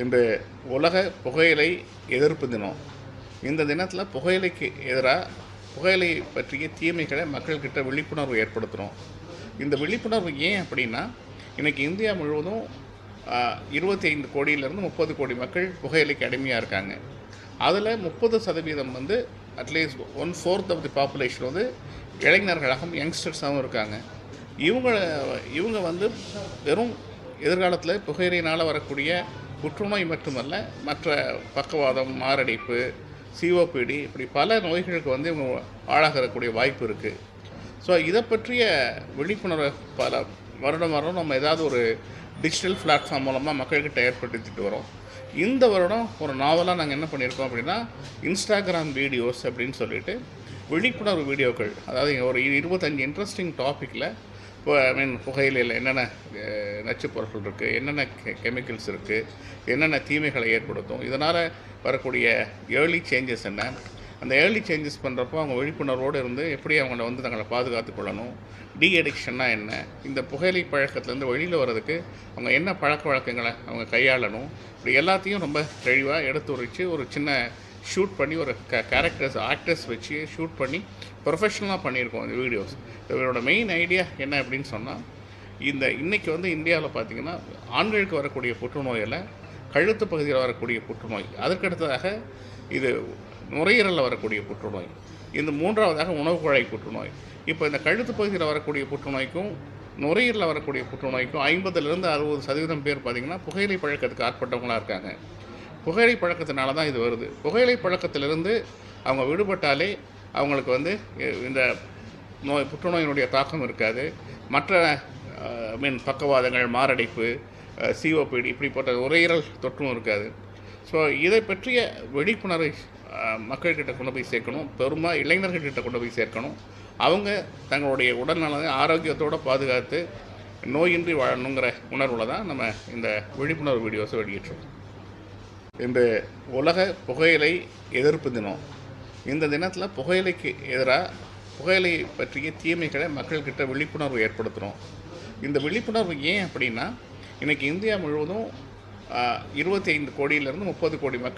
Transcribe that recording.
இன்று உலக புகையிலை எதிர்ப்பு தினம். இந்த தினத்தில் புகையிலைக்கு எதிராக புகையிலை பற்றிய தீமைகளை மக்கள்கிட்ட விழிப்புணர்வு ஏற்படுத்துகிறோம் இந்த விழிப்புணர்வு ஏன் அப்படின்னா இன்றைக்கி இந்தியா முழுவதும் இருபத்தி ஐந்து கோடியிலேருந்து முப்பது கோடி மக்கள் புகையிலைக்கு அடிமையாக இருக்காங்க. அதில் முப்பது சதவீதம் வந்து at least one fourth of the population வந்து இளைஞர்களாகவும் யங்ஸ்டர்ஸாகவும் இருக்காங்க. இவங்க இவங்க வந்து வெறும் எதிர்காலத்தில் புகையிலையினால் வரக்கூடிய புற்றுநோய் மட்டுமல்ல மற்ற பக்கவாதம் மாரடைப்பு சிஓபிடி இப்படி பல நோய்களுக்கு வந்து இவங்க ஆளாகிறக்கூடிய வாய்ப்பு இருக்குது ஸோ இதை பற்றிய விழிப்புணர்வை பல வருடம் வருடம் நம்ம ஏதாவது ஒரு டிஜிட்டல் பிளாட்ஃபார்ம் மூலமாக மக்கள்கிட்ட ஏற்படுத்திட்டு வரோம். இந்த வருடம் ஒரு நாவலாக நாங்கள் என்ன பண்ணியிருக்கோம் அப்படின்னா இன்ஸ்டாகிராம் வீடியோஸ் அப்படின்னு சொல்லிட்டு விழிப்புணர்வு வீடியோக்கள் அதாவது ஒரு இருபத்தஞ்சி இன்ட்ரெஸ்டிங் டாப்பிக்கில் இப்போ ஐ மீன் புகையிலையில் என்னென்ன நச்சுப்பொருட்கள் இருக்குது என்னென்ன கெமிக்கல்ஸ் இருக்குது என்னென்ன தீமைகளை ஏற்படுத்தும் இதனால் வரக்கூடிய ஏர்லி சேஞ்சஸ் என்ன? அந்த ஏர்லி சேஞ்சஸ் பண்ணுறப்போ அவங்க விழிப்புணர்வோடு இருந்து எப்படி அவங்கள வந்து தங்களை பாதுகாத்து கொள்ளணும் டி அடிக்ஷன்னா என்ன இந்த புகையிலை பழக்கத்துலேருந்து வெளியில் வர்றதுக்கு அவங்க என்ன பழக்க வழக்கங்களை அவங்க கையாளணும் இப்படி எல்லாத்தையும் ரொம்ப தெளிவாக எடுத்துரைச்சு ஒரு சின்ன ஷூட் பண்ணி ஒரு க கேரக்டர்ஸ் ஆக்டர்ஸ் வச்சு ஷூட் பண்ணி ப்ரொஃபஷ்னலாக பண்ணியிருக்கோம் இந்த வீடியோஸ் இவரோட மெயின் ஐடியா என்ன அப்படின்னு சொன்னால் இந்த இன்றைக்கி வந்து இந்தியாவில் பார்த்தீங்கன்னா ஆண்களுக்கு வரக்கூடிய புற்றுநோயில் கழுத்து பகுதியில் வரக்கூடிய புற்றுநோய் அதற்கடுத்ததாக இது நுரையீரலில் வரக்கூடிய புற்றுநோய் இந்த மூன்றாவதாக உணவு குழாய் புற்றுநோய். இப்போ இந்த கழுத்து பகுதியில் வரக்கூடிய புற்றுநோய்க்கும் நுரையீரலில் வரக்கூடிய புற்றுநோய்க்கும் ஐம்பதுலேருந்து அறுபது சதவீதம் பேர் பார்த்திங்கன்னா புகையிலை பழக்கத்துக்கு ஆட்பட்டவங்களாக இருக்காங்க. புகையிலை பழக்கத்தினால தான் இது வருது. புகையிலை பழக்கத்திலிருந்து அவங்க விடுபட்டாலே அவங்களுக்கு வந்து இந்த நோய் புற்றுநோயினுடைய தாக்கம் இருக்காது. மற்ற மீன் பக்கவாதங்கள் மாரடைப்பு சிஓபிடி இப்படிப்பட்ட உரையீரல் தொற்றும் இருக்காது. ஸோ இதை பற்றிய விழிப்புணர்வை மக்கள்கிட்ட கொண்டு போய் சேர்க்கணும். பெரும்பாலும் இளைஞர்கள்கிட்ட கொண்டு போய் சேர்க்கணும். அவங்க தங்களுடைய உடல்நலனை ஆரோக்கியத்தோடு பாதுகாத்து நோயின்றி வாழணுங்கிற உணர்வில் தான் நம்ம இந்த விழிப்புணர்வு வீடியோஸை வெளியிட்டுருக்கோம். இன்று உலக புகையிலை எதிர்ப்பு தினம். இந்த தினத்தில் புகையிலைக்கு எதிராக புகையிலை பற்றிய தீமைகளை மக்கள்கிட்ட விழிப்புணர்வு ஏற்படுத்துகிறோம் இந்த விழிப்புணர்வு ஏன் அப்படின்னா இன்றைக்கி இந்தியா முழுவதும் இருபத்தி ஐந்து கோடியிலேருந்து முப்பது கோடி மக்கள்